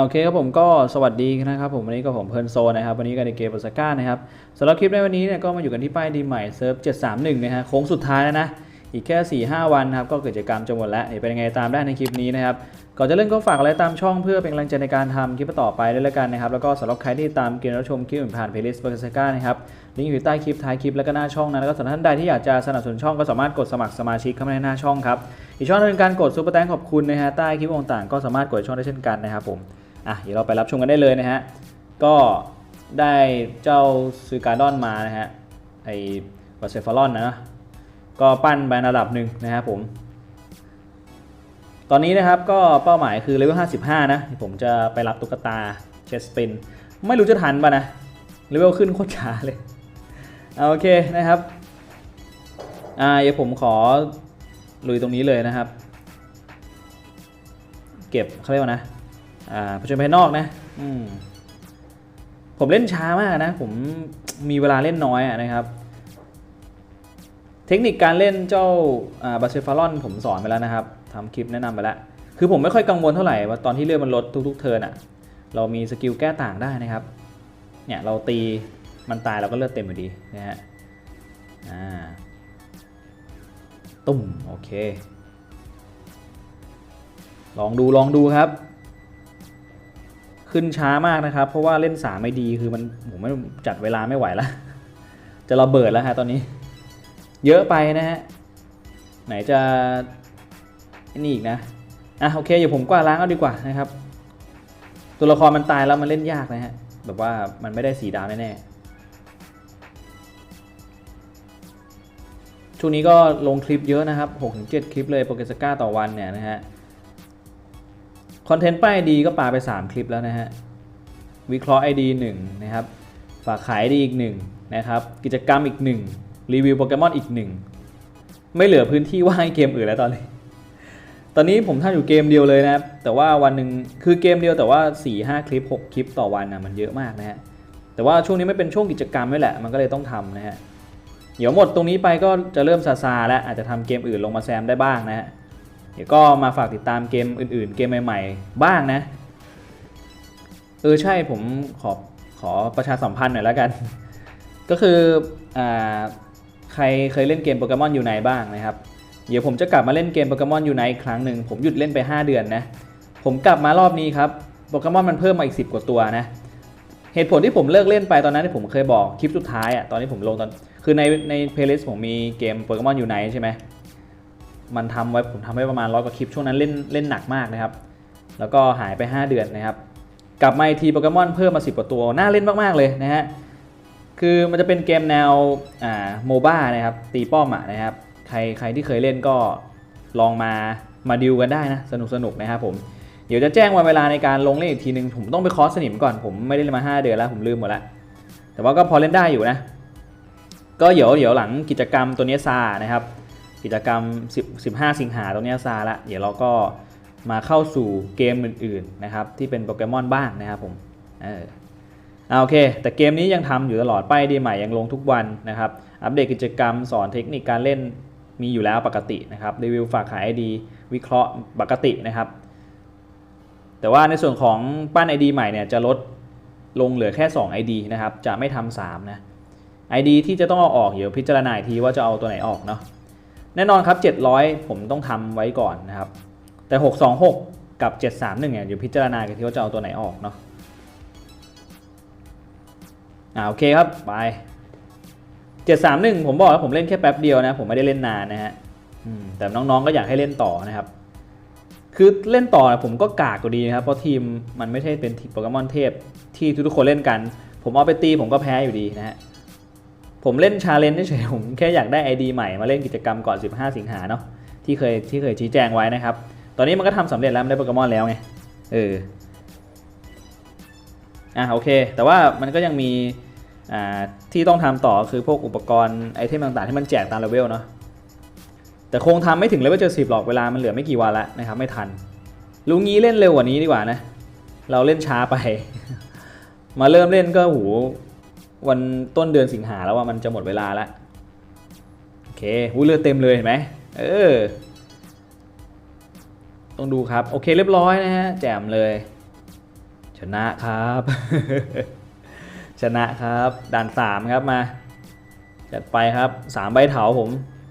โอเคครับผมก็สวัสดีนะครับผมวันนี้ก็ผมเพิร์นโซนะครับวันนี้กันในเกมบสก้านะครับสำหรับคลิปในวันนี้เนี่ยก็มาอยู่กันที่ป้ายดีใหม่เซิร์ฟ731นะฮะโค้งสุดท้ายแล้วนะอีกแค่ 4-5 วันนะครับก็กิจกรรมจะหมดแล้วเป็นยังไงตามได้ในคลิปนี้นะครับก่อนจะเริ่มก็ฝากอะไรตามช่องเพื่อเป็นกำลังใจในการทำคลิปต่อไปด้วยแล้วกันนะครับแล้วก็สำหรับใครที่ตามเกมรับชมคลิปผ่านเพลย์ลิสต์บอสก้านะครับลิงก์อยู่ใต้คลิปท้ายคลิปแล้วก็หน้าช่องนะแล้วก็สำหรับท่านใดที่อยากจะสนับสนุนช่องก็สามารถกดสมัครสมาชิกเข้ามาในหน้าช่องครับอีกช่องนึงการกดซูเปอร์แตงขอบคุณนะฮะใต้คลิปต่างๆก็สามารถกดช่องได้เช่นกันนะครับผม อะเดี๋ยวเราไปรับชมกันได้เลยนะฮะ ก็ได้เจ้าซูการ์ดอนมานะฮะ ไอ้บาเซฟารอนนะ ก็ปั้นไประดับหนึ่งนะครับผม ตอนนี้นะครับก็เป้าหมายคือเลเวล 55 นะ ผมจะไปรับตุ๊กตาเชสปิน ไม่รู้จะทันป่ะนะ เลเวลขึ้นโคตรช้าเลยเอาโอเคนะครับ อ่าเดี๋ยวผมขอลุยตรงนี้เลยนะครับ เก็บเขาเรียกว่านะ ผจญภายนอกนะมผมเล่นช้ามากนะ ผมมีเวลาเล่นน้อยอะนะครับ เทคนิคการเล่นเจ้าบาเซฟารอนผมสอนไปแล้วนะครับทำคลิปแนะนำไปแล้ว คือผมไม่ค่อยกังวลเท่าไหร่ว่าตอนที่เลือดมันลดทุก ๆ เทิร์นอะเรามีสกิลแก้ต่างได้นะครับ เนี่ยเราตีมันตายเราก็เลือดเต็มอยู่ดีนะฮะตุ่มโอเค ลองดูลองดูครับ ขึ้นช้ามากนะครับ เพราะว่าเล่นสามไม่ดีคือมันผมไม่จัดเวลาไม่ไหวแล้วจะระเบิดแล้วฮะตอนนี้ เยอะไปนะฮะไหนจะนี่อีกนะอะโอเคเดี๋ยวผมกวาดล้างเอาดีกว่านะครับ ตัวละครมันตายแล้วมันเล่นยากนะฮะแบบว่ามันไม่ได้สีดาวแน่ๆช่วงนี้ก็ลงคลิปเยอะนะครับ 6-7 คลิปเลยโปรเกสก้าต่อวันเนี่ยนะฮะ อนเทนต์ป้ายดีก็ปาไป 3 คลิปแล้วนะฮะ วิเคราะห์ ID 1นะครับ ฝากขาย ID อีก1นะครับ กิจกรรมอีก 1 รีวิวโปเกมอนอีก 1 ไม่เหลือพื้นที่ว่างให้เกมอื่นแล้วตอนนี้ ตอนนี้ผมทำอยู่เกมเดียวเลยนะครับ แต่ว่าวันหนึ่งคือเกมเดียวแต่ว่า 4-5 คลิป 6 คลิปต่อวันนะมันเยอะมากนะฮะ แต่ว่าช่วงนี้ไม่เป็นช่วงกิจกรรมด้วยแหละ มันก็เลยต้องทำนะฮะ เดี๋ยวหมดตรงนี้ไปก็จะเริ่มซาซาแล้วอาจจะทำเกมอื่นลงมาแซมได้บ้างนะฮะ เดี๋ยวก็มาฝากติดตามเกมอื่นๆ เกมใหม่ๆ บ้างนะ เออใช่ผมขอขอประชาสัมพันธ์หน่อยแล้วกัน ก็คืออ่าใครเคยเล่นเกมโปเกมอนยูไนบ้างนะครับ เดี๋ยวผมจะกลับมาเล่นเกมโปเกมอนยูไนอีกครั้งหนึ่งผมหยุดเล่นไป 5 เดือนนะ ผมกลับมารอบนี้ครับโปเกมอนมันเพิ่มมาอีก 10 กว่าตัวนะ เหตุผลที่ผมเลิกเล่นไปตอนนั้นที่ผมเคยบอกคลิปสุดท้ายอะตอนที่ผมลงตอน คือในในเพลย์ลิสต์ผมมีเกมโปเกมอนยูไนใช่ไหม มันทำไว้ผมทำไว้ประมาณร้อยกว่าคลิปช่วงนั้นเล่นเล่นหนักมากนะครับ แล้วก็หายไป 5 เดือนนะครับ กลับมาอีกทีโปเกมอนเพิ่มมา 10กว่าตัวน่าเล่นมากๆเลยนะฮะคือมันจะเป็นเกมแนวอ่าโมบ้านะครับตีป้อมอะนะครับใครใครที่เคยเล่นก็ลองมามาดิวกันได้นะสนุกสนุกนะครับผมเดี๋ยวจะแจ้งวันเวลาในการลงเล่นอีกทีนึงผมต้องไปคอร์สสนิมก่อนผมไม่ได้เล่นมา 5 เดือนแล้วผมลืมหมดแล้วแต่ว่าก็พอเล่นได้อยู่นะ ก็เดี๋ยวเดี๋ยวหลังกิจกรรมตัวนี้ซานะครับ กิจกรรม 10 15 สิงหาตรงนี้ซาละ เดี๋ยวเราก็มาเข้าสู่เกมอื่นๆนะครับที่เป็นโปเกมอนบ้างนะครับผมเออโอเค แต่เกมนี้ยังทำอยู่ตลอดป้ายดีใหม่ยังลงทุกวันนะครับ อัปเดตกิจกรรมสอนเทคนิคการเล่นมีอยู่แล้วปกตินะครับรีวิวฝากขาย ID วิเคราะห์ปกตินะครับ แต่ว่าในส่วนของปั้น ID ใหม่เนี่ยจะลดลงเหลือแค่ 2 ID นะครับ จะไม่ทำ3นะ ID ที่จะต้องเอาออกเดี๋ยวพิจารณาอีกทีว่าจะเอาตัวไหนออกเนาะ แน่นอนครับ 700 ผมต้องทำไว้ก่อนนะครับ แต่ 626 กับ 731เนี่ยเดี๋ยวพิจารณากันที่ว่าจะเอาตัวไหนออกเนาะอ่าโอเคครับ ไป 731 ผมบอกแล้วผมเล่นแค่แป๊บเดียวนะ ผมไม่ได้เล่นนานนะฮะแต่น้องๆก็อยากให้เล่นต่อนะครับ คือเล่นต่อผมก็กากกว่าดีนะครับ เพราะทีมมันไม่ใช่เป็นโปเกมอนเทพที่ทุกๆคนเล่นกัน ผมเอาไปตีผมก็แพ้อยู่ดีนะฮะ ผมเล่นชาเลนจ์เฉยผมแค่อยากได้ ID ใหม่มาเล่นกิจกรรมก่อน 15 สิงหาเนาะที่เคยที่เคยชี้แจงไว้นะครับ ตอนนี้มันก็ทำสำเร็จแล้วมันได้โปเกมอนแล้วไง เออ อะโอเค แต่ว่ามันก็ยังมีอ่าที่ต้องทำต่อคือพวกอุปกรณ์ไอเทมต่างๆ ที่มันแจกตามเลเวลเนาะแต่คงทำไม่ถึงเลเวลเจ็ดสิบหรอกเวลามันเหลือไม่กี่วันละนะครับไม่ทันลุงงี้เล่นเร็วกว่านี้ดีกว่านะ เราเล่นช้าไป มาเริ่มเล่นก็หู วันต้นเดือนสิงหาแล้วว่ามันจะหมดเวลาแล้วโอเคหูเลือดเต็มเลยเห็นไหมเออ ต้องดูครับ โอเคเรียบร้อยนะฮะ แจ่มเลย ชนะครับ ชนะครับด่านสามครับมา จัดไปครับสามใบเถาผม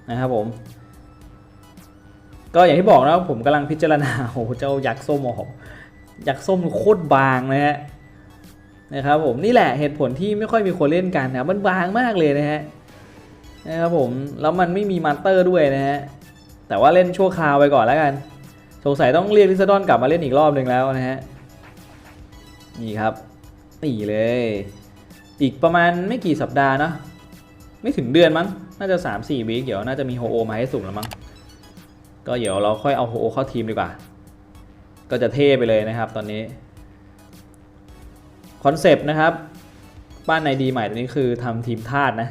นะครับผม ก็อย่างที่บอกนะผมกำลังพิจารณาโอ้เจ้ายักษ์ส้มโอ้ยักษ์ส้มโคตรบางนะฮะ นะครับผมนี่แหละเหตุผลที่ไม่ค่อยมีคนเล่นกันนะมันบางมากเลยนะฮะนะครับผมแล้วมันไม่มีมาสเตอร์ด้วยนะฮะแต่ว่าเล่นชั่วคราวไปก่อนแล้วกัน สงสัยต้องเรียกลิซดอนกลับมาเล่นอีกรอบหนึ่งแล้วนะฮะนี่ครับนี่เลย อีกประมาณไม่กี่สัปดาห์นะไม่ถึงเดือนมั้งน่าจะ 3-4วีคเดี๋ยวน่าจะมีโฮโอมาให้สุ่มแล้วมั้งก็เดี๋ยวเราค่อยเอาโฮโอเข้าทีมดีกว่า ก็จะเท่ไปเลยนะครับตอนนี้ คอนเซปต์นะครับบ้านในดีใหม่ตัวนี้คือทำทีมธาตุนะ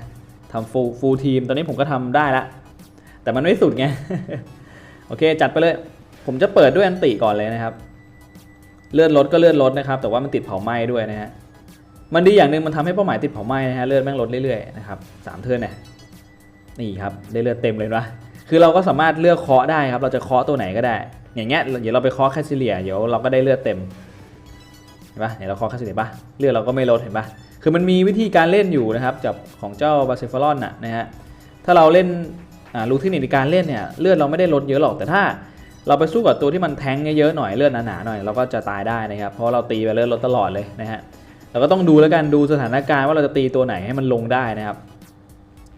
ทำฟูฟูทีมตอนนี้ผมก็ทำได้ละแต่มันไม่สุดไง โอเค จัดไปเลย ผมจะเปิดด้วยอันติก่อนเลยนะครับ เลื่อนรถก็เลื่อนรถนะครับ แต่ว่ามันติดเผาไหม้ด้วยนะฮะ มันดีอย่างหนึ่งมันทำให้เป้าหมายติดเผาไหม้นะฮะ เลือดแม่งลดเรื่อยๆนะครับสามเทิร์นเนี่ย นี่ครับ ได้เลือดเต็มเลยนะ คือเราก็สามารถเลือกเคาะได้ครับ เราจะเคาะตัวไหนก็ได้ อย่างเงี้ย เดี๋ยวเราไปเคาะแคสซิเลียเดี๋ยวเราก็ได้เลือดเต็ม เห็นปะเดี๋ยเราเคาะแคสซิเลียปะเลือดเราก็ไม่ลดเห็นปะคือมันมีวิธีการเล่นอยู่นะครับจากของเจ้าบาเซฟารอนน่ะนะฮะถ้าเราเล่นอ่ารู้เทคนิคในการเล่นเนี่ยเลือดเราไม่ได้ลดเยอะหรอกแต่ถ้าเราไปสู้กับตัวที่มันแทงเยอะๆหน่อยเลือดหนาๆหน่อยเราก็จะตายได้นะครับเพราะเราตีไปเลือดลดตลอดเลยนะฮะเราก็ต้องดูแล้วกันดูสถานการณ์ว่าเราจะตีตัวไหนให้มันลงได้นะครับ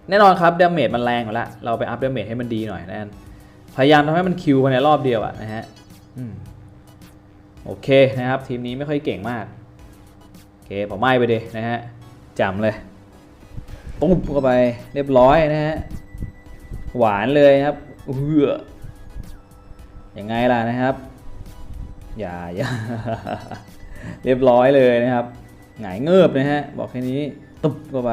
แน่นอนครับดาเมจมันแรงอยู่แล้วเราไปอัพดาเมจให้มันดีหน่อยนะพยายามทำให้มันคิวภายในรอบเดียวอะนะฮะอืม โอเคนะครับ ทีมนี้ไม่ค่อยเก่งมาก โอเคผมไม่ไปดินะฮะจำเลยตุ้มเข้าไปเรียบร้อยนะฮะหวานเลยครับเอือยังไงล่ะนะครับ อย่าอย่าเรียบร้อยเลยนะครับ หงายเงือบนะฮะบอกแค่นี้ตุ๊บเข้าไป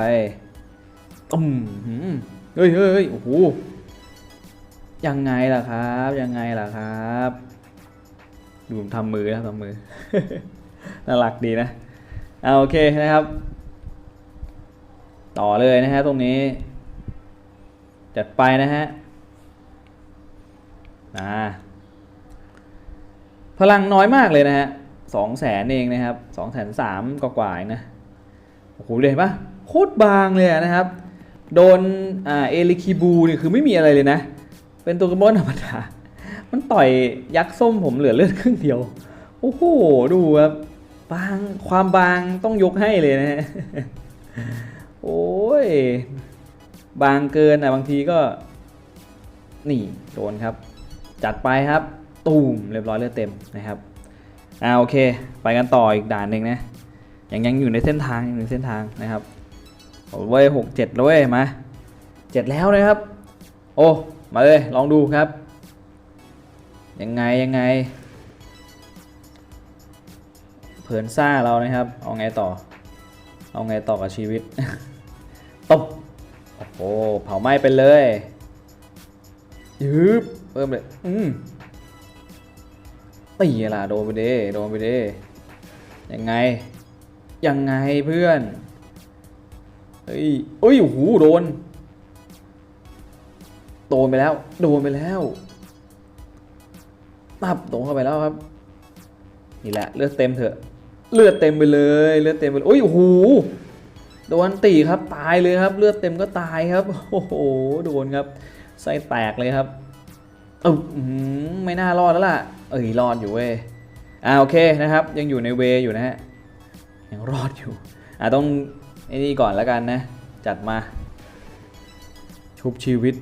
ตุ้มหืมเฮ้ยเฮ้ยเฮ้ยโอ้โหยังไงล่ะครับ ยังไงล่ะครับ ดูผมทำมือนะทำมือ น่ารักดีนะเอาโอเคนะครับ ต่อเลยนะฮะตรงนี้ จัดไปนะฮะอ่าพลังน้อยมากเลยนะฮะสองแสนเองนะครับสองแสนสามกว่าๆนะโอ้โหเลยเห็นปะโคตรบางเลยนะครับ โดนอ่าเอลิคิบูนี่คือไม่มีอะไรเลยนะ เป็นตัวกระบอนธรรมดา มันต่อยยักษ์ส้มผมเหลือเลือดครึ่งเดียว โอ้โห ดูครับบางความบางต้องยกให้เลยนะฮะ โอ้ย บางเกินอะบางทีก็ นี่โดนครับ จัดไปครับ ตูมเรียบร้อยเลือดเต็มนะครับอ่าโอเค ไปกันต่ออีกด่านหนึ่งนะยังยังอยู่ในเส้นทางยังอยู่ในเส้นทางนะครับโอ้เว้ยหกเจ็ดแล้วเว้ยมาเจ็ดแล้วนะครับ โอ้ มาเลยลองดูครับ ยังไงยังไง เผินซ่าเรานะครับ เอาไงต่อ เอาไงต่อกับชีวิต ตบ โอ้โห เผาไหม้ไปเลยยืบเพิ่มเลย อืมตีล่ะโดนไปเด้โดนไปเด้ยังไง ยังไงเพื่อน เฮ้ยเอ้ยโอ้โหโดน โดนไปแล้ว โดนไปแล้ว ปับโดนเข้าไปแล้วครับ นี่แหละเลือดเต็มเถอะ เลือดเต็มไปเลย เลือดเต็มไปเลยโอ้ยโอ้โหโดนตีครับตายเลยครับ เลือดเต็มก็ตายครับโอ้โหโดนครับไส้แตกเลยครับเอออื้อหือไม่น่ารอดแล้วล่ะ เอ้ยรอดอยู่เว้ยอ่าโอเคนะครับ ยังอยู่ในเวย์อยู่นะฮะยังรอดอยู่อ่าต้องไอ้นี่ก่อนแล้วกันนะ จัดมา ชุบชีวิต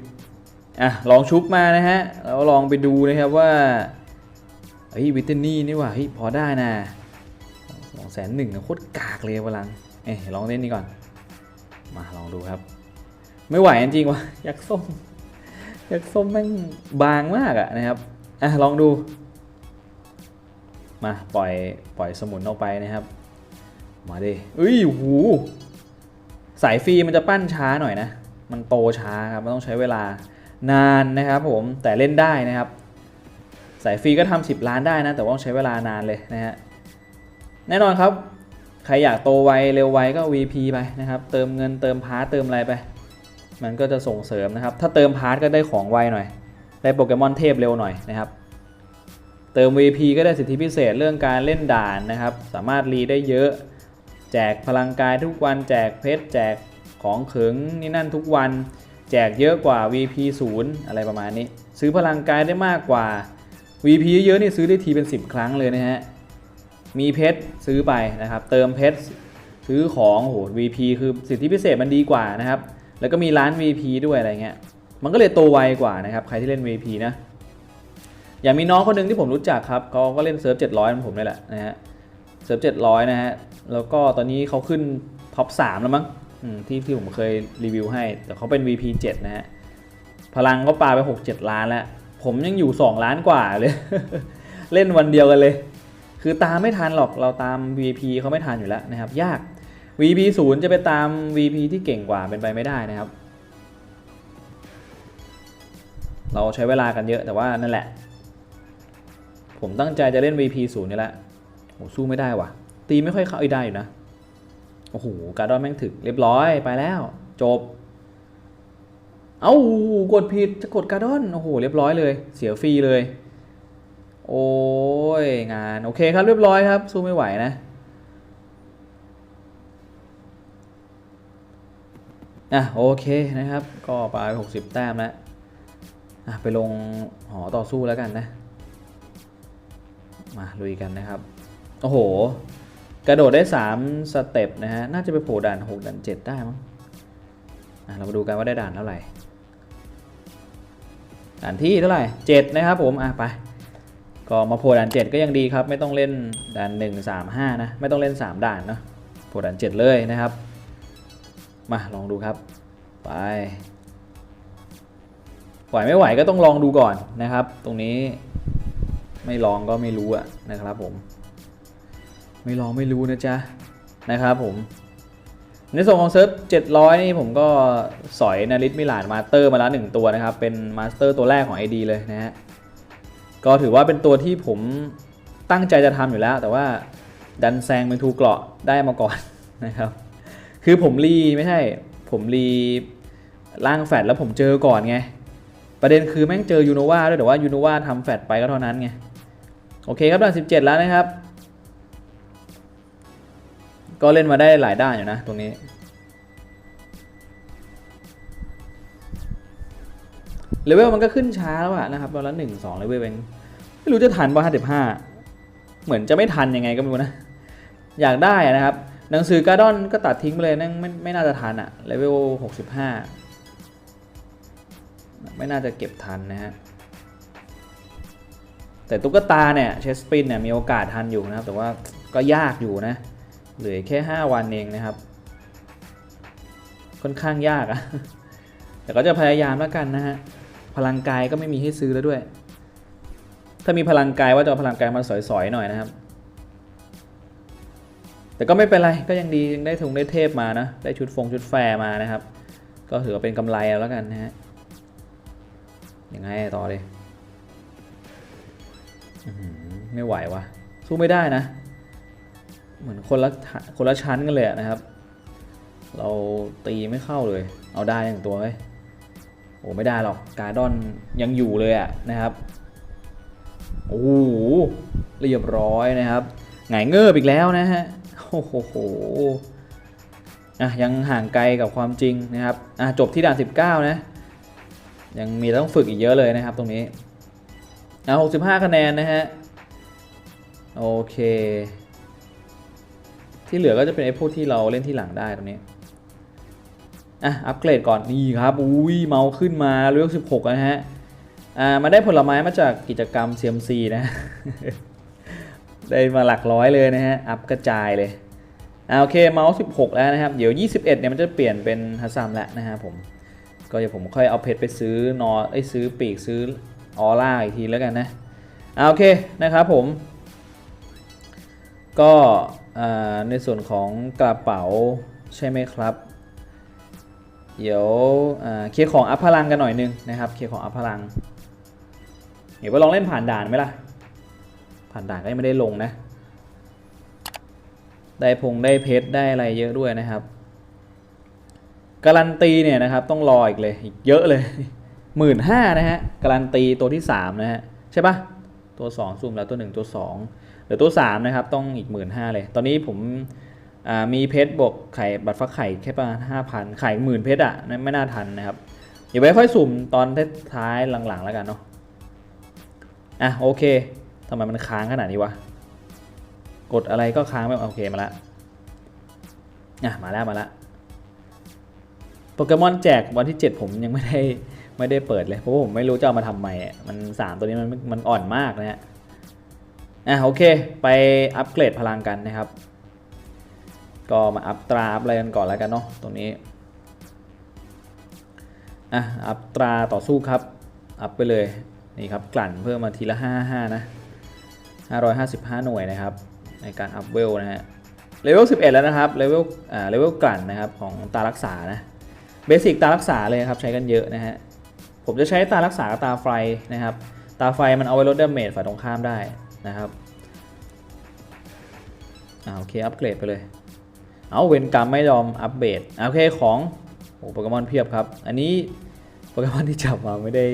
อะลองชุบมานะฮะแล้วลองไปดูนะครับว่า ฮ้ยวิตานี่นี่ว่าเฮ้ยพอได้นะสองแสนหนึ่งโคตรกากเลยพลังเอ้ยลองเล่นนี่ก่อน มาลองดูครับ ไม่ไหวจริงวะยักษ์ส้มยักษ์ส้มแม่งบางมากอะนะครับอะลองดู มาปล่อยปล่อยสมุนออกไปนะครับ มาดิเอ้ยโอ้โหสายฟรีมันจะปั้นช้าหน่อยนะ มันโตช้าครับ มันต้องใช้เวลานานนะครับผม แต่เล่นได้นะครับายฟรีก็ทำ10 ล้านได้นะ แต่ว่าต้องใช้เวลานานเลยนะฮะ แน่นอนครับ ใครอยากโตไวเร็วไวก็ VP ไปนะครับ เติมเงินเติมพาร์ตเติมอะไรไป มันก็จะส่งเสริมนะครับ ถ้าเติมพาร์ตก็ได้ของไวหน่อย ได้โปเกมอนเทพเร็วหน่อยนะครับเเติม VP ก็ได้สิทธิพิเศษเรื่องการเล่นด่านนะครับ สามารถรีได้เยอะ แจกพลังกายทุกวัน แจกเพชร แจกของขึงนี่นั่นทุกวัน แจกเยอะกว่า VP 0อะไรประมาณนี้ ซื้อพลังกายได้มากกว่า VP เยอะๆนี่ซื้อได้ทีเป็น 10 ครั้งเลยนะฮะ มีเพชรซื้อไปนะครับ เติมเพชรซื้อของโห VP คือสิทธิพิเศษมันดีกว่านะครับ แล้วก็มีร้าน VP ด้วยอะไรเงี้ย มันก็เลยโตไวกว่านะครับ ใครที่เล่น VP นะ อย่างมีน้องคนหนึ่งที่ผมรู้จักครับเขาก็เล่นเซิร์ฟ700เหมือนผมนี่แหละนะฮะ เซิร์ฟ700 นะฮะ แล้วก็ตอนนี้เขาขึ้นท็อป3แล้วมั้งที่ที่ผมเคยรีวิวให้ แต่เขาเป็น VP 7 นะฮะ พลังก็ปาไป 6-7 ล้านแล้ว ผมยังอยู่ 2 ล้านกว่าเลย เล่นวันเดียวกันเลย คือตามไม่ทันหรอกเราตาม VP เขาไม่ทันอยู่แล้วนะครับ ยาก VP 0จะไปตาม VP ที่เก่งกว่าเป็นไปไม่ได้นะครับ เราใช้เวลากันเยอะแต่ว่านั่นแหละ ผมตั้งใจจะเล่น VP 0นี่แหละโหสู้ไม่ได้ว่ะ ตีไม่ค่อยเข้าอ้ได้อยู่นะ โอ้โห การดอนแม่งถึกเรียบร้อยไปแล้ว จบ เอ้ากดผิดจะกดการดอน โอ้โห เรียบร้อยเลย เสียฟรีเลย โอ้ย งาน โอเคครับ เรียบร้อยครับ สู้ไม่ไหวนะอะโอเคนะครับ ก็ไป60 แต้มแล้วอะไปลงหอต่อสู้แล้วกันนะ มาลุยกันนะครับ โอ้โห กระโดดได้ 3 สเต็ปนะฮะ น่าจะไปโผล่ด่าน 6 ด่าน 7 ได้มั้งอะเรามาดูกันว่าได้ด่านเท่าไหร่ ด่านที่เท่าไหร่7นะครับผมอะไปก็มาโผล่ด่าน 7 ก็ยังดีครับ ไม่ต้องเล่นด่าน 1 3 5 นะ ไม่ต้องเล่น 3 ด่านเนาะโผล่ด่าน 7 เลยนะครับ มาลองดูครับ ไปไหวไม่ไหวก็ต้องลองดูก่อนนะครับ ตรงนี้ไม่ลองก็ไม่รู้อะนะครับผม ไม่ลองไม่รู้นะจ๊ะนะครับผม ในส่วนของเซิร์ฟ700 นี่ผมก็สอยนาริสมิลานมาสเตอร์มาแล้วหนึ่งตัวนะครับ เป็นมาสเตอร์ตัวแรกของ ID เลยนะฮะ ก็ถือว่าเป็นตัวที่ผมตั้งใจจะทำอยู่แล้ว แต่ว่าดันแซงเป็นทูเกราะได้มาก่อนนะครับ คือผมรีไม่ใช่ ผมรีล่างแฟดแล้วผมเจอก่อนไง ประเด็นคือแม่งเจอยูโนวาด้วยแต่ว่ายูโนวาทำแฟดไปก็เท่านั้นไง โอเคครับด่าน17 แล้วนะครับ ก็เล่นมาได้หลายด้านอยู่นะตรงนี้ เลเวลมันก็ขึ้นช้าแล้วอะนะครับตอนละหนึ่งสองเลเวลเองไม่รู้จะทันป่ะห้าสิบห้าเหมือนจะไม่ทันยังไงก็ไม่รู้นะ อยากได้นะครับ หนังสือการ์ดอนก็ตัดทิ้งไปเลยนั่งไม่ไม่น่าจะทันอะเลเวลหกสิบห้าไม่น่าจะเก็บทันนะฮะแต่ตุ๊กตาเนี่ยเชสปินเนี่ยมีโอกาสทันอยู่นะครับ แต่ว่าก็ยากอยู่นะ เหลือแค่ 5 วันเองนะครับ ค่อนข้างยากอะแต่ก็จะพยายามแล้วกันนะฮะ พลังกายก็ไม่มีให้ซื้อแล้วด้วย ถ้ามีพลังกายว่าจะพลังกายมาสอยๆหน่อยนะครับ แต่ก็ไม่เป็นไรก็ยังดียังได้ทุงได้เทพมานะ ได้ชุดฟงชุดแฟร์มานะครับ ก็ถือว่าเป็นกำไรแล้วกันนะฮะยังไงต่อเลยไม่ไหววะสู้ไม่ได้นะ เหมือนคนละคนละชั้นกันเลยนะครับ เราตีไม่เข้าเลย เอาได้หนึ่งตัวไหมโอ้ไม่ได้หรอกการดอนยังอยู่เลยอะนะครับโอ้โหเรียบร้อยนะครับหงายเงือบอีกแล้วนะฮะโอ้โหอะยังห่างไกลกับความจริงนะครับอะจบที่ด่าน 19 นะ ยังมีต้องฝึกอีกเยอะเลยนะครับตรงนี้อะ65 คะแนนนะฮะโอเค ที่เหลือก็จะเป็นไอ้พวกที่เราเล่นที่หลังได้ตรงนี้อะอัปเกรดก่อนนี่ครับอุ้ยเมาขึ้นมาเลือก16นะฮะอ่ามาได้ผลไม้มาจากกิจกรรม CMC นะ ได้มาหลักร้อยเลยนะฮะอัพกระจายเลยอ่าโอเคเมาส์16 แล้วนะครับ เดี๋ยว 21เนี่ยมันจะเปลี่ยนเป็นฮัสซัมแล้วนะฮะผมก็เดี๋ยวผมค่อยเอาเพชรไปซื้อนอไอ้ซื้อปีกซื้อออร่าอีกทีแล้วกันนะอ่าโอเคนะครับผม ก็ ในส่วนของกระเป๋าใช่ไหมครับ เดี๋ยวเคลียร์ของอัพพลังกันหน่อยนึงนะครับเคลียร์ของอัพพลัง เดี๋ยวไปลองเล่นผ่านด่านไหมล่ะ ผ่านด่านก็ยังไม่ได้ลงนะ ได้พงได้เพชรได้อะไรเยอะด้วยนะครับ การันตีเนี่ยนะครับต้องรออีกเลยอีกเยอะเลยหมื่นห้านะฮะการันตีตัวที่สามนะฮะใช่ปะตัว2สุ่มแล้วตัว1ตัว2เหลือตัว3นะครับต้องอีก 1 5ื่นเลย ตอนนี้ผมมีเพชรบวกไข่บัตรฟักไข่แค่ประมาณห้าพันไข่หมื่นเพชรอะนั่ไม่น่าทันนะครับเดี๋ยวไว้ค่อยสุ่มตอนท้ายหลังๆแล้วกันเนาะอะโอเคทำไมมันค้างขนาดนี้วะกดอะไรก็ค้างไม่โอเคมาละอะมาแล้วมาล้วโปเกมอนแจกวันที่ 7 ผมยังไม่ได้ไม่ได้เปิดเลยเพราะผมไม่รู้จะเอามาทำใหม่อะมัน 3 ตัวนี้มันมันอ่อนมากนะฮะ อะโอเค ไปอัปเกรดพลังกันนะครับ ก็มาอัพตราอัพอะไรกันก่อนแล้วกันเนาะตรงนี้อะอัพตราต่อสู้ครับ อัพไปเลยนี่ครับกลั่นเพิ่มมาทีละ 55 นะ 555 หน่วยนะครับ ในการอัพเวลนะฮะเลเวล11 แล้วนะครับเลเวลอ่าเลเวลกลั่นนะครับของตารักษานะเบสิกตารักษาเลยครับใช้กันเยอะนะฮะผมจะใช้ตารักษากับตาไฟนะครับ ตาไฟมันเอาไว้ลดดาเมจฝ่ายตรงข้ามได้ นะครับอ่าโอเค อัปเกรดไปเลย เอาเวนกรรมไม่ยอมอัปเดตโอเคของโอ้โปเกมอนเพียบครับ อันนี้โปเกมอนที่จับมาไม่ได้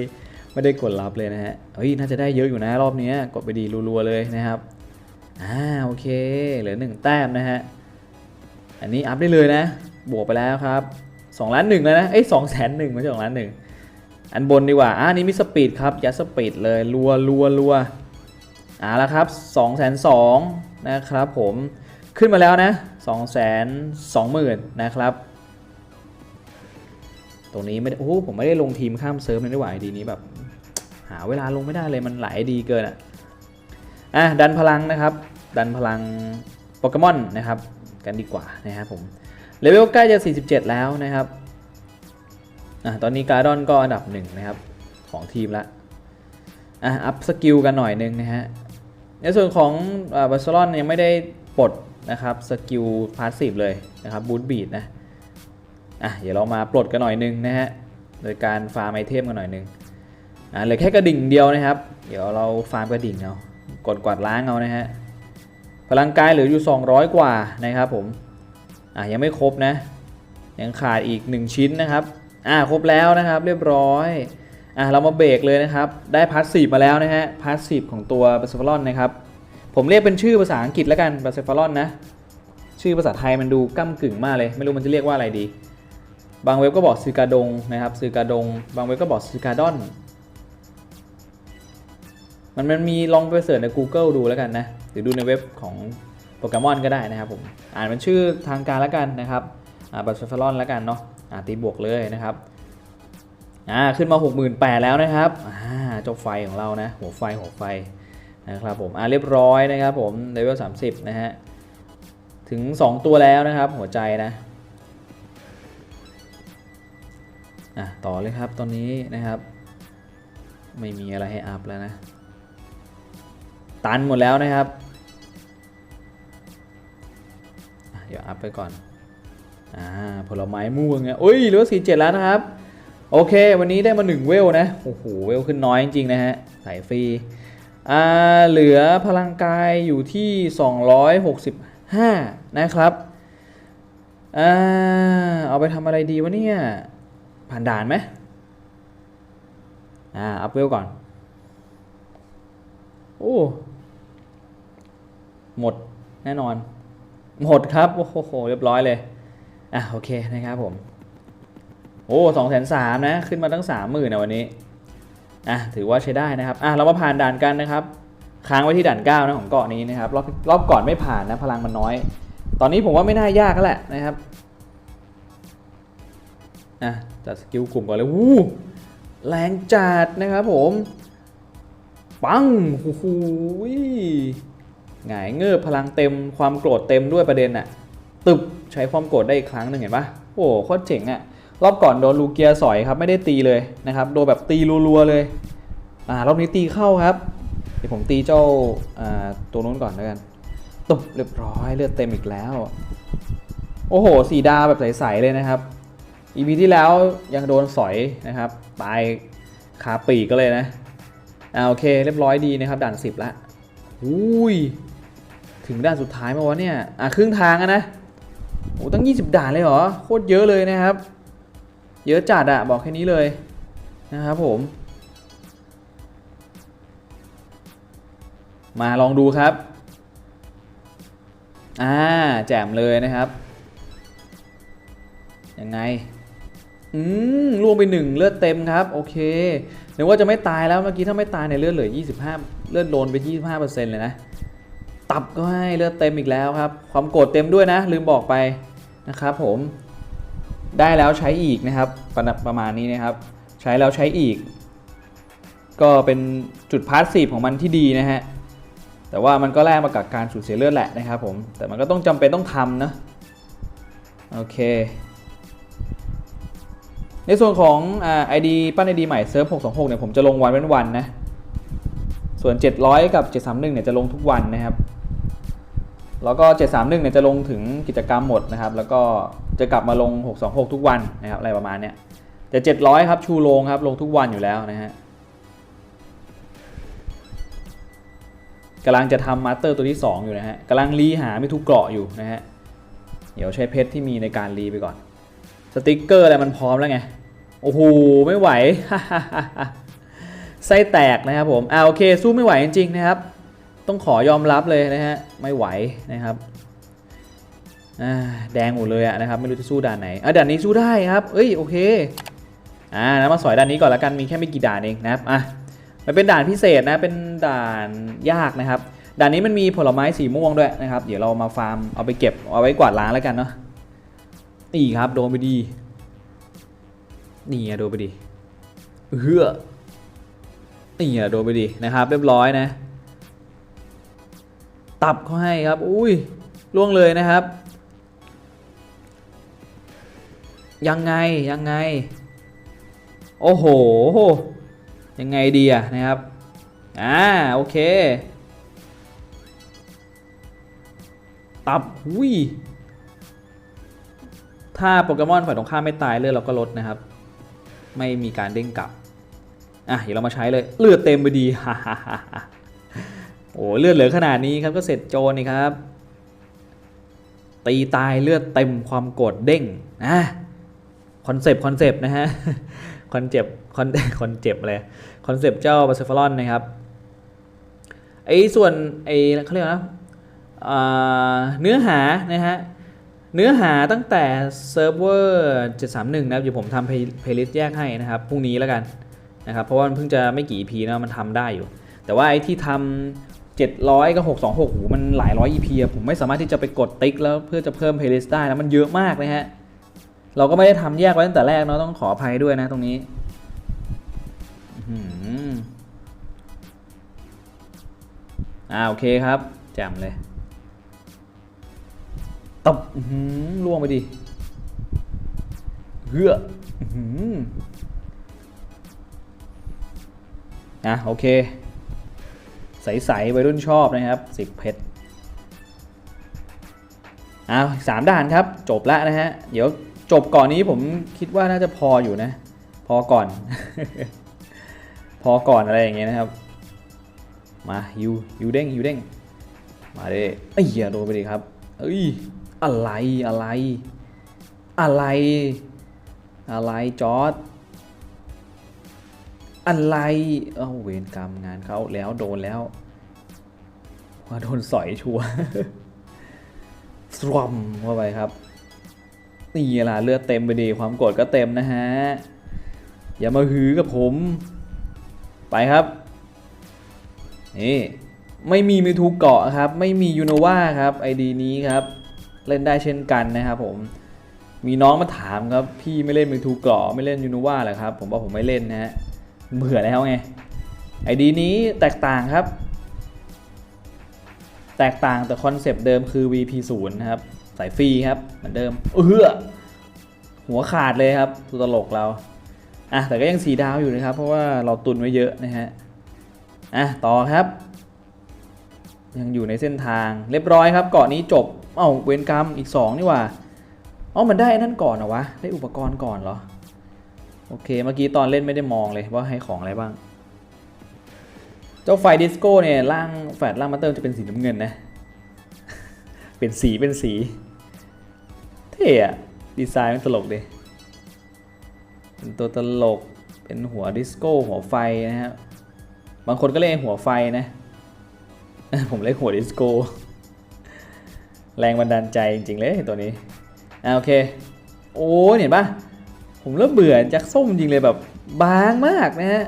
ไม่ได้กดรับเลยนะฮะเฮ้ยน่าจะได้เยอะอยู่นะรอบนี้กดไปดีรัวๆเลยนะครับอ่าโอเคเหลือหนึ่งแต้มนะฮะอันนี้อัพได้เลยนะ บวกไปแล้วครับ2ล้านหนึ่งแล้วนะเอ้ยสองแสนหนึ่งไม่ใช่สองล้านหนึ่งอันบนดีกว่าอ่านี่มีสปีดครับยัดสปีดเลยรัวรัวรัว อ่าแล้วครับ2องแสนสองนะครับผมขึ้นมาแล้วนะ2องแสนสองหมื่นนะครับ ตรงนี้ไม่โอ้ผมไม่ได้ลงทีมข้ามเซิร์ฟเลยดีกว่าไอดีนี้แบบ หาเวลาลงไม่ได้เลยมันหลายดีเกินอะอะดันพลังนะครับ ดันพลังโปเกมอนนะครับ กันดีกว่านะครับผมเลเวลใกล้จะ 47 แล้วนะครับอะตอนนี้การ์ดอนก็อันดับหนึ่งนะครับของทีมละอะอัพสกิลกันหน่อยนึงนะฮะ ในส่วนของบาร์เซโลนยังไม่ได้ปลดนะครับสกิลพาสซีฟเลยนะครับบูทบีดนะอะเดี๋ยวเรามาปลดกันหน่อยนึงนะฮะโดยการฟาร์มไอเทมกันหน่อยนึงอะเหลือแค่กระดิ่งเดียวนะครับ เดี๋ยวเราฟาร์มกระดิ่งเอากดกวาดล้างเอานะฮะพลังกายเหลืออยู่ 200 กว่านะครับผมอะยังไม่ครบนะยังขาดอีก 1 ชิ้นนะครับอะครบแล้วนะครับเรียบร้อย อะเรามาเบรกเลยนะครับ ได้พาสซีฟมาแล้วนะฮะพาสซีฟของตัวบัสเฟลอนนะครับ ผมเรียกเป็นชื่อภาษาอังกฤษแล้วกันบัสเฟลอนนะ ชื่อภาษาไทยมันดูก้ากึ่งมากเลย ไม่รู้มันจะเรียกว่าอะไรดี บางเว็บก็บอกซือกาดงนะครับซือกาดง บางเว็บก็บอกซือกาดอน มันมันมีลองไปเสิร์ชใน Google ดูแล้วกันนะ หรือดูในเว็บของโปเกมอนก็ได้นะครับผม อ่านเป็นชื่อทางการแล้วกันนะครับ อ่าบัตเฟลอนแล้วกันเนาะ อ่าตีบวกเลยนะครับ อ่าขึ้นมา 68,000 แล้วนะครับอ่าเจ้าไฟของเรานะ หัวไฟหัวไฟนะครับผมอ่าเรียบร้อยนะครับผมเลเวล30 นะฮะ ถึง 2 ตัวแล้วนะครับ หัวใจนะอะต่อเลยครับตอนนี้นะครับ ไม่มีอะไรให้อัพแล้วนะ ตันหมดแล้วนะครับ เดี๋ยวอัพไปก่อนอ่าผลไม้ม่วงเนี่ยโอ้ยเหลือสี่เจ็ดแล้วนะครับ โอเค วันนี้ได้มา 1 เวลนะ โอ้โห เวลขึ้นน้อยจริงๆนะฮะสายฟรี อ่า เหลือพลังกายอยู่ที่ 265 นะครับ อ่า เอาไปทำอะไรดีวะเนี่ย ผ่านด่านไหมอ่า อัพเวลก่อน โอ้ หมดแน่นอน หมดครับ โอ้โห เรียบร้อยเลย อะ โอเคนะครับผม โอ้สองแสนสามนะ ขึ้นมาตั้งสามหมื่นนะวันนี้ อะ ถือว่าใช้ได้นะครับ อะ เรามาผ่านด่านกันนะครับ ค้างไว้ที่ด่านเก้านะของเกาะนี้นะครับ รอบรอบก่อนไม่ผ่านนะ พลังมันน้อย ตอนนี้ผมว่าไม่น่ายากแล้วแหละนะครับ อะ จัดสกิลกลุ่มก่อนเลยวู้แรงจัดนะครับผม ปังโอ้โหหงายเงือบพลังเต็ม ความโกรธเต็มด้วยประเด็นอะตึบใช้ความโกรธได้อีกครั้งหนึ่งเห็นปะโอ้โหโคตรเจ๋งอะ รอบก่อนโดนลูเกียสอยครับไม่ได้ตีเลยนะครับโดนแบบตีรัวๆเลยอ่ารอบนี้ตีเข้าครับ เดี๋ยวผมตีเจ้าอ่าตัวนู้นก่อนแล้วกันตุบเรียบร้อยเลือดเต็มอีกแล้ว โอ้โหสีดาแบบใสๆเลยนะครับอีพีที่แล้วยังโดนสอยนะครับตายคาปีกก็เลยนะอ่าโอเคเรียบร้อยดีนะครับด่าน10ละอุ้ยถึงด่านสุดท้ายมาวะเนี่ยอะครึ่งทางอะนะโอ้ตั้ง 20 ด่านเลยเหรอโคตรเยอะเลยนะครับ เยอะจัดอะบอกแค่นี้เลยนะครับผม มาลองดูครับอ่าแจ่มเลยนะครับ ยังไง อืมล่วงไปหนึ่งเลือดเต็มครับ โอเคนึกว่าจะไม่ตายแล้วเมื่อกี้ถ้าไม่ตายเนี่ยเลือดเหลือ 25 เลือดโดนไป 25%เลยนะ ตับก็ให้เลือดเต็มอีกแล้วครับ ความโกรธเต็มด้วยนะ ลืมบอกไปนะครับผม ได้แล้วใช้อีกนะครับประประมาณนี้นะครับ ใช้แล้วใช้อีก ก็เป็นจุดพาสซีฟของมันที่ดีนะฮะแต่ว่ามันก็แลกมากับการสูญเสียเลือดแหละนะครับผมแต่มันก็ต้องจำเป็นต้องทำนะโอเค ในส่วนของอ่า ID ปั้น ID ใหม่เซิร์ฟ626เนี่ยผมจะลงวันเว้นวันนะส่วน 700 กับ 731เนี่ยจะลงทุกวันนะครับ แล้วก็ 731เนี่ยจะลงถึงกิจกรรมหมดนะครับ แล้วก็จะกลับมาลง 626 ทุกวันนะครับอะไรประมาณเนี้ยแต่700 ครับชูโรงครับลงทุกวันอยู่แล้วนะฮะกำลังจะทำมาสเตอร์ตัวที่ 2 อยู่นะฮะกำลังรีหาไม่ทุกเกราะอยู่นะฮะเดี๋ยวใช้เพชรที่มีในการรีไปก่อน สติกเกอร์อะไรมันพร้อมแล้วไง โอ้โห ไม่ไหวไส้แตกนะครับผมอ่าโอเค สู้ไม่ไหวจริงๆนะครับ ต้องขอยอมรับเลยนะฮะ ไม่ไหวนะครับอ่าแดงหมดเลยอะนะครับ ไม่รู้จะสู้ด่านไหนอะด่านนี้สู้ได้ครับเอ้ยโอเคอ่าแล้วมาสอยด่านนี้ก่อนละกันมีแค่ไม่กี่ด่านเองนะครับอะมันเป็นด่านพิเศษนะเป็นด่านยากนะครับ ด่านนี้มันมีผลไม้สีม่วงด้วยนะครับ เดี๋ยวเรามาฟาร์มเอาไปเก็บเอาไว้กวาดล้างแล้วกันเนาะนี่ครับโดนไปดีนี่อะโดนไปดีเฮือนี่อะโดนไปดีนะครับ เรียบร้อยนะ ตับเขาให้ครับ อุ้ยล่วงเลยนะครับ ยังไงยังไง โอ้โห ยังไงดีอะนะครับ อ่า โอเค ตับหุยถ้าโปเกมอนฝ่ายตรงข้ามไม่ตายเลือดเราก็ลดนะครับ ไม่มีการเด้งกลับ อะ เดี๋ยวเรามาใช้เลย เลือดเต็มไปดีฮ่าฮ่าฮ่า โอ้เลือดเหลือขนาดนี้ครับก็เสร็จโจรนี่ครับ ตีตายเลือดเต็มความโกรธเด้งอะคอนเซปต์คอนเซปต์นะฮะคอนเจ็บคอนคอนเจ็บอะไรคอนเซปต์เจ้าบาเซฟารอนนะครับไอ้ส่วนไอ้เขาเรียกว่านะเนื้อหานะฮะเนื้อหาตั้งแต่เซิร์ฟเวอร์731 นะครับเดี๋ยวผมทำเพลย์ลิสต์แยกให้นะครับพรุ่งนี้แล้วกันนะครับเพราะว่ามันเพิ่งจะไม่กี่ EP นะมันทำได้อยู่ แต่ว่าไอ้ที่ทำ 700 กับ626โหมันหลายร้อย EP อะผมไม่สามารถที่จะไปกดติ๊กแล้วเพื่อจะเพิ่มเพลย์ลิสต์ได้แล้วมันเยอะมากนะฮะ เราก็ไม่ได้ทำแยกไว้ตั้งแต่แรกเนาะต้องขออภัยด้วยนะตรงนี้อืมอ่าโอเคครับแจ่มเลยตบหือล่วงไปดิเฮืออื้อหืออะโอเค ใสๆวัยรุ่นชอบนะครับสิเพชรอ้าวสามด่านครับจบแล้วนะฮะ เดี๋ยวจบก่อนนี้ผมคิดว่าน่าจะพออยู่นะ พอก่อน พอก่อนอะไรอย่างเงี้ยนะครับ มาฮิวฮิวเด้งฮิวเด้งมาเดิเอ้ยอย่าโดนไปดิครับ เอ้ยอะไรอะไร อะไร อะไรจอร์ด อะไร เอ้าเวรกรรมงานเขาแล้วโดนแล้วว่าโดนสอยชัวร์สวมเข้าไปครับ นี่ล่ะเลือดเต็มไปดีความโกรธก็เต็มนะฮะ อย่ามาหือกับผม ไปครับ นี่ ไม่มีมิทูเกาะครับ ไม่มียูโนวาครับไอดีนี้ครับ เล่นได้เช่นกันนะครับผมมีน้องมาถามครับ พี่ไม่เล่นมิทูเกาะไม่เล่นยูโนวาเหรอครับ ผมบอกผมไม่เล่นนะฮะ เบื่อแล้วไงไอดีนี้แตกต่างครับ แตกต่างแต่คอนเซปต์เดิมคือ VP0 นะครับ สายฟรีครับ เหมือนเดิมเออหัวขาดเลยครับตัวตลกเราอะแต่ก็ยังสีดาวอยู่นะครับ เพราะว่าเราตุนไว้เยอะนะฮะอะต่อครับ ยังอยู่ในเส้นทางเรียบร้อยครับเกาะนี้จบเอ้าเวนกรรมอีก 2 นี่ว่าอ๋อมันได้นั่นก่อนเหรอวะ ได้อุปกรณ์ก่อนเหรอ โอเค เมื่อกี้ตอนเล่นไม่ได้มองเลยว่าให้ของอะไรบ้าง เจ้าไฟดิสโก้เนี่ยล่างแฟดล่างมาเตอร์จะเป็นสีน้ำเงินนะ เป็นสีเป็นสี เท่อะดีไซน์มันตลกดีเป็นตัวตลก เป็นหัวดิสโก้หัวไฟนะฮะบางคนก็เรียกหัวไฟนะ ผมเล่นหัวดิสโก้ แรงบันดาลใจจริงๆเลยตัวนี้อ่าโอเค โอ้เห็นปะ ผมเริ่มเบื่อแจ็คส้มจริงเลยแบบบางมากนะฮะ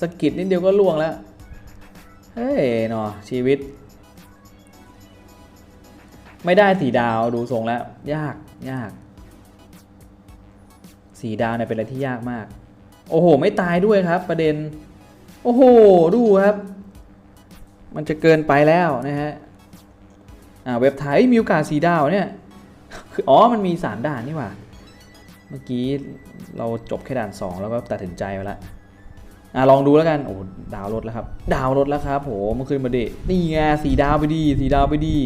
สกิดนิดเดียวก็ล่วงแล้ว เฮ้ยนอชีวิต ไม่ได้สีดาวดูทรงแล้ว ยากยาก สีดาวเนี่ยเป็นอะไรที่ยากมาก โอ้โห ไม่ตายด้วยครับ ประเด็น โอ้โห ดูครับ มันจะเกินไปแล้วนะฮะอ่าเว็บไทยมีโอกาสสีดาวเนี่ยคืออ๋อมันมีสามด่านนี่หว่า เมื่อกี้เราจบแค่ด่าน 2 แล้วก็ตัดสินใจไปแล้วอะลองดูแล้วกัน โอ้ดาวลดแล้วครับ ดาวลดแล้วครับโหเมื่อคืนมาดินี่ไงสีดาวไปดีสีดาวไปดี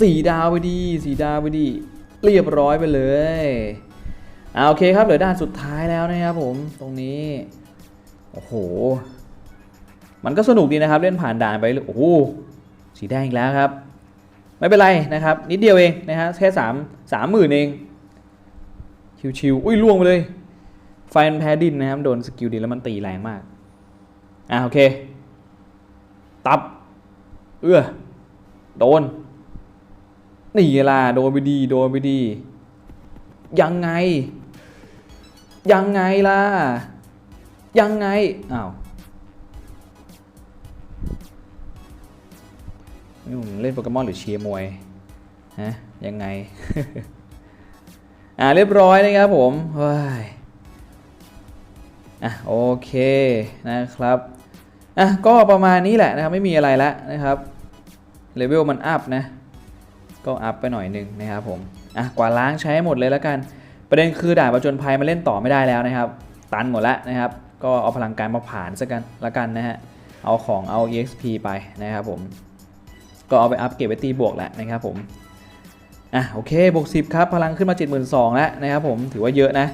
สีดาวไปดีสีดาวไปดีเรียบร้อยไปเลยอ่าโอเคครับเหลือด้านสุดท้ายแล้วนะครับผมตรงนี้ โอ้โห มันก็สนุกดีนะครับ เล่นผ่านด่านไปเลยโอ้โหสีแดงอีกแล้วครับ ไม่เป็นไรนะครับ นิดเดียวเองนะฮะแค่สามสามหมื่นเอง ชิวๆอุ้ยล่วงไปเลย ไฟมันแพ้ดินนะครับ โดนสกิลดินแล้วมันตีแรงมาก อะโอเค ตับ เอื้อ โดน นี่ล่ะโดนไปดี โดนไปดี ยังไง ยังไงล่ะ ยังไง อ้าวนี่ผมเล่นโปเกมอนหรือเชียร์มวย ฮะ ยังไง อ่าเรียบร้อยนะครับผมเฮ้ยอะโอเคนะครับอะก็ประมาณนี้แหละนะครับไม่มีอะไรแล้วนะครับเลเวลมันอัพนะก็อัพไปหน่อยหนึงนะครับผมอะกว่าล้างใช้ให้หมดเลยแล้วกัน ประเด็นคือด่านประจนภัยมาเล่นต่อไม่ได้แล้วนะครับ ตันหมดแล้วนะครับ ก็เอาพลังการมาผ่านซะกันละกันนะฮะเอาของเอา exp ไปนะครับผมก็เอาไปอัพเก็บไว้ตีบวกแหละนะครับผม อะโอเคบวก10 ครับ พลังขึ้นมา 72,000แล้วนะครับผมถือว่าเยอะนะ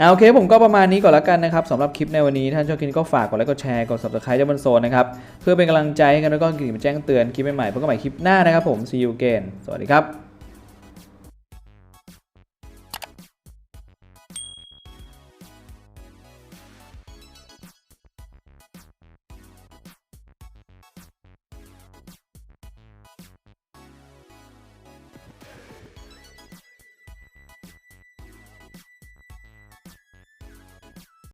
อะโอเคผมก็ประมาณนี้ก่อนแล้วกันนะครับสำหรับคลิปในวันนี้ท่านชอบกินก็ฝากกดไลค์กดแชร์กด subscribe เจ้าบนโซนนะครับ เพื่อเป็นกำลังใจให้กันแล้วก็กลิ่งแจ้งเตือนคลิปใหม่ๆพบกันใหม่คลิปหน้านะครับผม see you again สวัสดีครับ